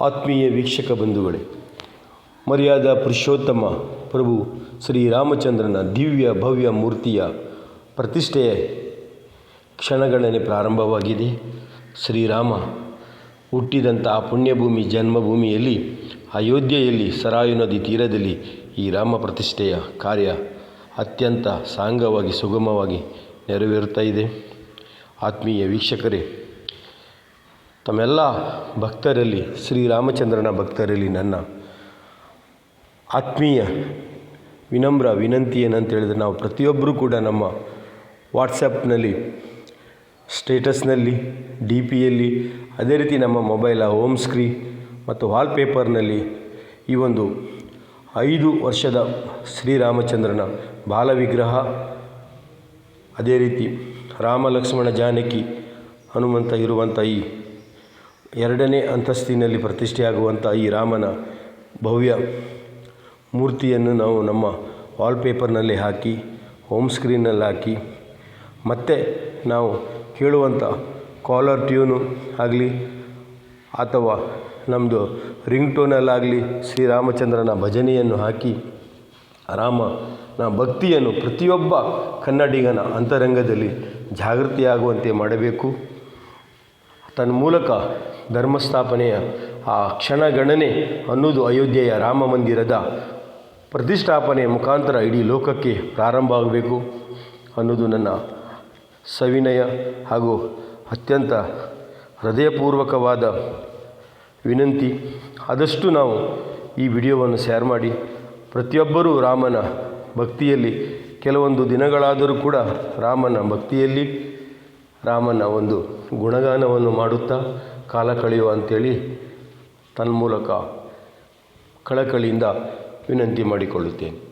ಆತ್ಮೀಯ ವೀಕ್ಷಕ ಬಂಧುಗಳೇ, ಮರ್ಯಾದ ಪುರುಷೋತ್ತಮ ಪ್ರಭು ಶ್ರೀರಾಮಚಂದ್ರನ ದಿವ್ಯ ಭವ್ಯ ಮೂರ್ತಿಯ ಪ್ರತಿಷ್ಠೆಯ ಕ್ಷಣಗಣನೆ ಪ್ರಾರಂಭವಾಗಿದೆ. ಶ್ರೀರಾಮ ಹುಟ್ಟಿದಂಥ ಪುಣ್ಯಭೂಮಿ ಜನ್ಮಭೂಮಿಯಲ್ಲಿ, ಅಯೋಧ್ಯೆಯಲ್ಲಿ ಸರಾಯು ನದಿ ತೀರದಲ್ಲಿ ಈ ರಾಮ ಪ್ರತಿಷ್ಠೆಯ ಕಾರ್ಯ ಅತ್ಯಂತ ಸಾಂಗವಾಗಿ ಸುಗಮವಾಗಿ ನೆರವೇರುತ್ತಾ ಇದೆ. ಆತ್ಮೀಯ ವೀಕ್ಷಕರೇ ತಮ್ಮೆಲ್ಲ ಭಕ್ತರಲ್ಲಿ ಶ್ರೀರಾಮಚಂದ್ರನ ಭಕ್ತರಲ್ಲಿ ನನ್ನ ಆತ್ಮೀಯ ವಿನಮ್ರ ವಿನಂತಿ ಏನಂತ ಹೇಳಿದ್ರೆ ನಾವು ಪ್ರತಿಯೊಬ್ಬರೂ ಕೂಡ ನಮ್ಮ ವಾಟ್ಸಪ್ನಲ್ಲಿ, ಸ್ಟೇಟಸ್ನಲ್ಲಿ, ಡಿ ಪಿಯಲ್ಲಿ ಅದೇ ರೀತಿ ನಮ್ಮ ಮೊಬೈಲ ಹೋಮ್ ಸ್ಕ್ರೀನ್ ಮತ್ತು ವಾಲ್ಪೇಪರ್ನಲ್ಲಿ ಈ ಒಂದು ಐದು ವರ್ಷದ ಶ್ರೀರಾಮಚಂದ್ರನ ಬಾಲವಿಗ್ರಹ, ಅದೇ ರೀತಿ ರಾಮ ಲಕ್ಷ್ಮಣ ಜಾನಕಿ ಹನುಮಂತ ಇರುವಂಥ ಈ ಎರಡನೇ ಅಂತಸ್ತಿನಲ್ಲಿ ಪ್ರತಿಷ್ಠೆಯಾಗುವಂಥ ಈ ರಾಮನ ಭವ್ಯ ಮೂರ್ತಿಯನ್ನು ನಾವು ನಮ್ಮ ವಾಲ್ಪೇಪರ್ನಲ್ಲಿ ಹಾಕಿ, ಹೋಮ್ ಸ್ಕ್ರೀನಲ್ಲಿ ಹಾಕಿ, ಮತ್ತು ನಾವು ಕೇಳುವಂಥ ಕಾಲರ್ ಟ್ಯೂನು ಆಗಲಿ ಅಥವಾ ನಮ್ಮದು ರಿಂಗ್ ಟೋನಲ್ಲಾಗಲಿ ಶ್ರೀರಾಮಚಂದ್ರನ ಭಜನೆಯನ್ನು ಹಾಕಿ, ರಾಮನ ಭಕ್ತಿಯನ್ನು ಪ್ರತಿಯೊಬ್ಬ ಕನ್ನಡಿಗನ ಅಂತರಂಗದಲ್ಲಿ ಜಾಗೃತಿಯಾಗುವಂತೆ ಮಾಡಬೇಕು. ತನ್ನ ಮೂಲಕ ಧರ್ಮಸ್ಥಾಪನೆಯ ಆ ಕ್ಷಣಗಣನೆ ಅನ್ನೋದು ಅಯೋಧ್ಯೆಯ ರಾಮ ಮಂದಿರದ ಪ್ರತಿಷ್ಠಾಪನೆಯ ಮುಖಾಂತರ ಇಡೀ ಲೋಕಕ್ಕೆ ಪ್ರಾರಂಭ ಆಗಬೇಕು ಅನ್ನೋದು ನನ್ನ ಸವಿನಯ ಹಾಗೂ ಅತ್ಯಂತ ಹೃದಯಪೂರ್ವಕವಾದ ವಿನಂತಿ. ಆದಷ್ಟು ನಾವು ಈ ವಿಡಿಯೋವನ್ನು ಶೇರ್ ಮಾಡಿ. ಪ್ರತಿಯೊಬ್ಬರೂ ರಾಮನ ಭಕ್ತಿಯಲ್ಲಿ, ಕೆಲವೊಂದು ದಿನಗಳಾದರೂ ಕೂಡ ರಾಮನ ಭಕ್ತಿಯಲ್ಲಿ ರಾಮನ ಒಂದು ಗುಣಗಾನವನ್ನು ಮಾಡುತ್ತಾ ಕಾಲ ಕಳೆಯುವ ಅಂಥೇಳಿ ತನ್ಮೂಲಕ ಕಳಕಳಿಯಿಂದ ವಿನಂತಿ ಮಾಡಿಕೊಳ್ಳುತ್ತೇನೆ.